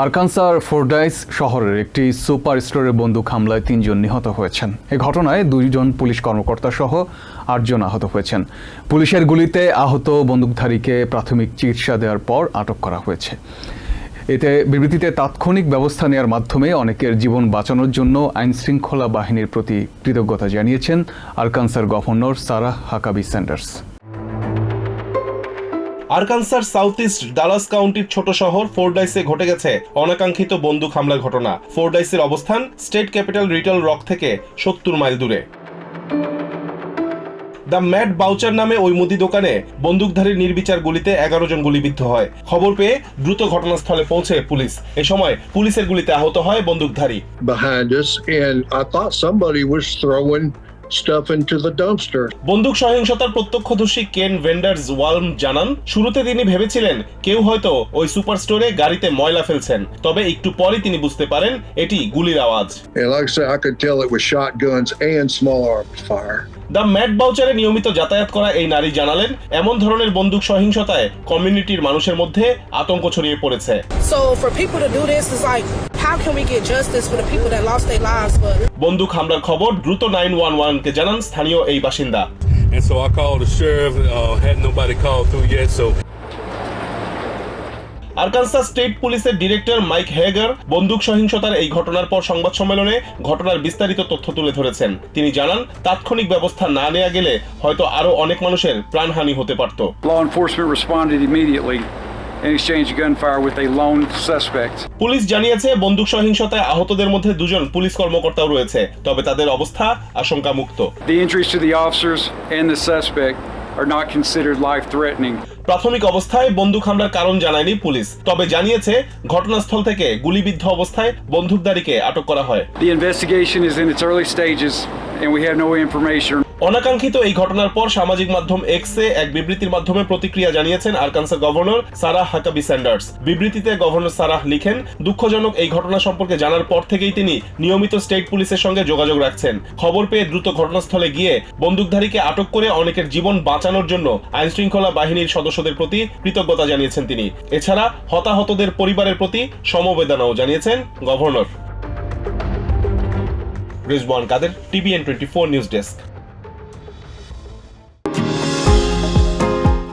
আরকানসার Fordyce শহরের একটি super স্টোরের বন্দুক হামলায় তিনজন নিহত হয়েছেন। এ ঘটনায় দুইজন পুলিশ কর্মকর্তা সহ আটজন আহত হয়েছেন। পুলিশের গুলিতে আহত বন্দুকধারীকে প্রাথমিক চিকিৎসা দেওয়ার পর আটক করা হয়েছে। এতে বিবৃতিতে তাৎক্ষণিক ব্যবস্থা নেওয়ার মাধ্যমে অনেকের জীবন বাঁচানোর জন্য আইন শৃঙ্খলা বাহিনীর প্রতি কৃতজ্ঞতা জানিয়েছেন আরকানসার গভর্নর সারাহ হাকাবি স্যান্ডার্স। আরকানসার সাউথ ইস্ট ডালাস কাউন্টির ছোট শহর ফোর্ডাইসে ঘটে গেছে অনাকাঙ্ক্ষিত বন্দুক হামলার ঘটনা। ফোর্ডাইসের অবস্থান স্টেট ক্যাপিটাল রিটেল রক থেকে সত্তর মাইল দূরে। দ্য ম্যাট বাউচার নামে ওই মুদি দোকানে বন্দুকধারীর নির্বিচার গুলিতে এগারো জন গুলিবিদ্ধ হয়। খবর পেয়ে দ্রুত ঘটনাস্থলে পৌঁছে পুলিশ। এ সময় পুলিশের গুলিতে আহত হয় বন্দুকধারী। stuff into the dumpster. বন্দুক সহিংসতার প্রত্যক্ষদর্শী কেন ভেন্ডারস ওয়ালম জানান শুরুতে তিনি ভেবেছিলেন কেউ হয়তো ওই সুপার স্টোরে গাড়িতে ময়লা ফেলছেন তবে একটু পরে তিনি বুঝতে পারেন এটি গুলির আওয়াজ. And like I I could tell it was shotguns and small arms fire. The Matt বাউচারে নিয়মিত যাতায়াত করা এই নারী জানালেন এমন ধরনের বন্দুক সহিংসতায় কমিউনিটির মানুষের মধ্যে আতঙ্ক ছড়িয়ে পড়েছে। বন্দুক হামলার খবর দ্রুত নাইন ওয়ান ওয়ান কে জানান স্থানীয় এই বাসিন্দা। আরকানসাস স্টেট পুলিশের ডিরেক্টর মাইক হেগার বন্দুক সহিংসতার এই ঘটনার পর সংবাদ সম্মেলনে ঘটনার বিস্তারিত তথ্য তুলে ধরেছেন তিনি জানান তাৎক্ষণিক ব্যবস্থা না নেওয়া গেলে হয়তো আরও অনেক মানুষের প্রাণহানি হতে পারত. পুলিশ জানিয়েছে বন্দুক সহিংসতায় আহতদের মধ্যে দুজন পুলিশ কর্মকর্তাও রয়েছে তবে তাদের অবস্থা আশঙ্কামুক্ত The injuries to the officers and the suspect are not considered life threatening. প্রাথমিক অবস্থায় বন্দুক হামলার কারণ জানায়নি পুলিশ। তবে জানিয়েছে, ঘটনাস্থল থেকে গুলিবিদ্ধ অবস্থায় বন্দুকধারীকে আটক করা হয়। The investigation is in its early stages, and we have no information অনাকাঙ্ক্ষিত এই ঘটনার পর সামাজিক মাধ্যম এক্সে এক বিবৃতির মাধ্যমে প্রতিক্রিয়া জানিয়েছেন আরকানসার গভর্নর সারাহ হাকাবি স্যান্ডার্স। বিবৃতিতে গভর্নর সারাহ লিখেন, দুঃখজনক এই ঘটনা সম্পর্কে জানার পর থেকেই তিনি নিয়মিত স্টেট পুলিশের সঙ্গে যোগাযোগ রাখছেন। খবর পেয়ে দ্রুত ঘটনাস্থলে গিয়ে বন্দুকধারীকে আটক করে অনেকের জীবন বাঁচানোর জন্য আইন শৃঙ্খলা বাহিনীর সদস্যদের প্রতি কৃতজ্ঞতা জানিয়েছেন তিনি। এছাড়া হতাহতদের পরিবারের প্রতি সমবেদনাও জানিয়েছেন governor. Rizwan Kader TVN twenty four news desk